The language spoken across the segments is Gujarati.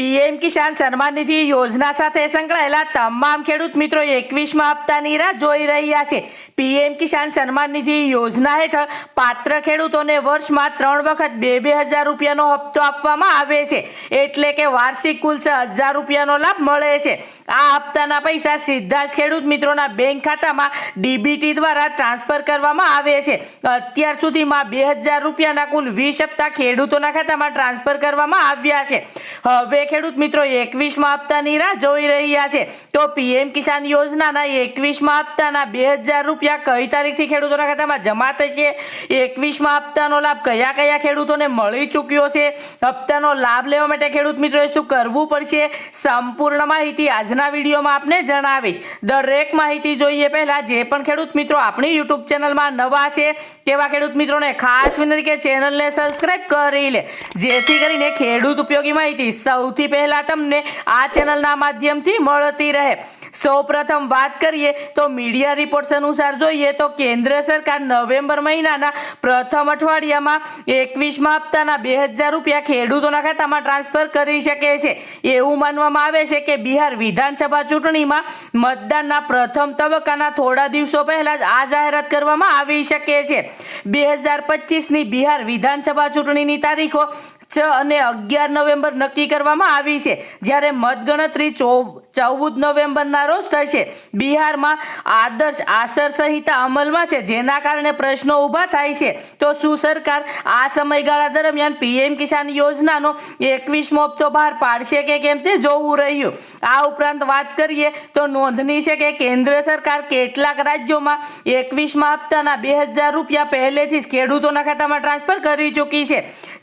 પીએમ કિસાન સન્માન નિધિ યોજના સાથે સંકળાયેલા તમામ ખેડૂત મિત્રો એકવીસમાં હપ્તાની રાહ જોઈ રહ્યા છે. પીએમ કિસાન સન્માન નિધિ યોજના હેઠળ પાત્ર ખેડૂતોને વર્ષમાં ત્રણ વખત બે બે હજાર રૂપિયાનો હપ્તો આપવામાં આવે છે. એટલે કે વાર્ષિક કુલ છ હજાર રૂપિયાનો લાભ મળે છે. આ હપ્તાના પૈસા સીધા જ ખેડૂત મિત્રોના બેંક ખાતામાં ડીબીટી દ્વારા ટ્રાન્સફર કરવામાં આવે છે. અત્યાર સુધીમાં બે હજાર રૂપિયાના કુલ વીસ હપ્તા ખેડૂતોના ખાતામાં ટ્રાન્સફર કરવામાં આવ્યા છે. હવે ખેડૂત મિત્રો એકવીસમાં હપ્તાની રાહ જોઈ રહ્યા છે. તો પીએમ કિસાન યોજનાના એકવીસમાં હપ્તાના બે હજાર રૂપિયા કઈ તારીખથી ખેડૂતોના ખાતામાં જમા થશે? એકવીસમાં હપ્તાનો લાભ કયા કયા ખેડૂતોને મળી ચૂક્યો છે? હપ્તાનો લાભ લેવા માટે ખેડૂત મિત્રોએ શું કરવું પડશે? સંપૂર્ણ માહિતી આજના વિડીયોમાં આપને જણાવીશ. દરેક માહિતી જોઈએ પહેલાં જે પણ ખેડૂત મિત્રો આપણી યુટ્યુબ ચેનલમાં નવા છે, તેવા ખેડૂત મિત્રોને ખાસ વિનંતી કે ચેનલને સબસ્ક્રાઇબ કરી લે. જેથી કરીને ખેડૂત ઉપયોગી માહિતી સૌથી પહેલા તમને આ ચેનલના માધ્યમથી મળતી રહે. સૌપ્રથમ વાત કરીએ તો મીડિયા રિપોર્ટ્સ અનુસાર જોઈએ તો કેન્દ્ર સરકાર નવેમ્બર મહિનાના પ્રથમ અઠવાડિયામાં એકવીસમાં હપ્તાના બે હજાર રૂપિયા ખેડૂતોના ખાતામાં ટ્રાન્સફર કરી શકે છે. એવું માનવામાં આવે છે કે બિહાર વિધાનસભા ચૂંટણીમાં મતદાનના પ્રથમ તબક્કાના થોડા દિવસો પહેલા જ આ જાહેરાત કરવામાં આવી શકે છે. બે હજાર પચીસની બિહાર વિધાનસભા ચૂંટણીની તારીખો છ અને અગિયાર નવેમ્બર નક્કી કરવામાં આવી છે. જ્યારે મતગણતરી ચૌદ નવેમ્બરના રોજ થશે બિહારમાં આદર્શ આચાર સંહિતા અમલમાં છે. જેના કારણે પ્રશ્નો ઊભા થાય છે. તો શું સરકાર આ સમયગાળા દરમિયાન પીએમ કિસાન યોજનાનો એકવીસમો હપ્તો બહાર પાડશે કે કેમ તે જોવું રહ્યું? આ ઉપરાંત વાત કરીએ તો નોંધની છે કે કેન્દ્ર સરકાર કેટલાક રાજ્યોમાં એકવીસમાં હપ્તાના બે હજાર રૂપિયા પહેલેથી જ ખેડૂતોના ખાતામાં ટ્રાન્સફર કરી ચૂકી છે.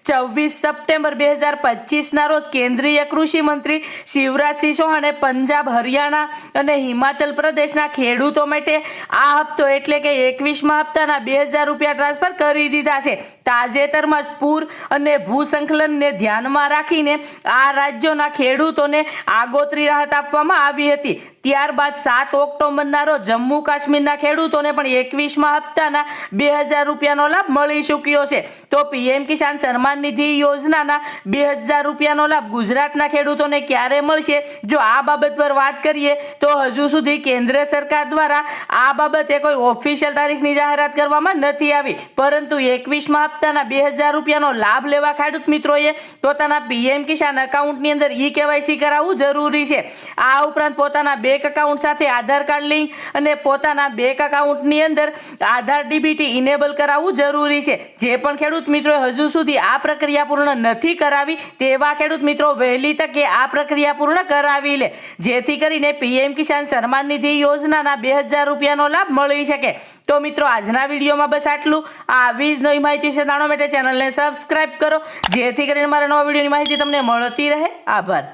છવ્વીસ સપ્ટેમ્બર બે હજાર પચીસના રોજ કેન્દ્રીય કૃષિ મંત્રી શિવરાજસિંહ ચૌહાણે પંજાબ, હરિયાણા અને હિમાચલ પ્રદેશના ખેડૂતો માટે આ હપ્તો એટલે કે એકવીસમાં હપ્તાના બે હજાર રૂપિયા ટ્રાન્સફર કરી દીધા છે. તાજેતરમાં જ પૂર અને ભૂસંકલનને ધ્યાનમાં રાખીને આ રાજ્યોના ખેડૂતોને આગોતરી રાહત આપવામાં આવી હતી. ત્યારબાદ સાત ઓક્ટોબરના રોજ જમ્મુ કાશ્મીરના ખેડૂતોને પણ એકવીસમાં હપ્તાના બે હજાર રૂપિયાનો લાભ મળી ચૂક્યો છે. તો પીએમ કિસાન સન્માન નિધિ યોજનાના બે હજાર રૂપિયાનો લાભ ગુજરાતના ખેડૂતોને ક્યારે મળશે? જો આ બાબત પર વાત કરીએ, તો હજુ સુધી કેન્દ્ર સરકાર દ્વારા આ બાબતે કોઈ ઓફિશિયલ તારીખની જાહેરાત કરવામાં નથી આવી. પરંતુ એકવીસમાં હપ્તાના બે હજાર રૂપિયાનો લાભ લેવા ખેડૂત મિત્રોએ પોતાના પીએમ કિસાન એકાઉન્ટની અંદર ઈ કેવાયસી કરાવવું જરૂરી છે. આ ઉપરાંત પોતાના બેંક એકાઉન્ટ સાથે આધાર કાર્ડ લિંક અને પોતાના બેંક એકાઉન્ટની અંદર આધાર ડીબીટી ઇનેબલ કરાવવું જરૂરી છે. જે પણ ખેડૂત મિત્રોએ હજુ સુધી આ પ્રક્રિયા પૂર્ણ નથી કરાવી, તેવા ખેડૂત મિત્રો વહેલી તકે આ પ્રક્રિયા પૂર્ણ કરાવી લે. જેથી કરીને પીએમ કિસાન સન્માન નિધિ યોજનાના બે હજાર રૂપિયાનો લાભ મળી શકે. તો મિત્રો, આજના વિડીયોમાં બસ આટલું. આવી જ નવી માહિતી છે જાણવા માટે ચેનલને સબસ્ક્રાઇબ કરો. જેથી કરીને મારા નવા વિડીયોની માહિતી તમને મળતી રહે. આભાર.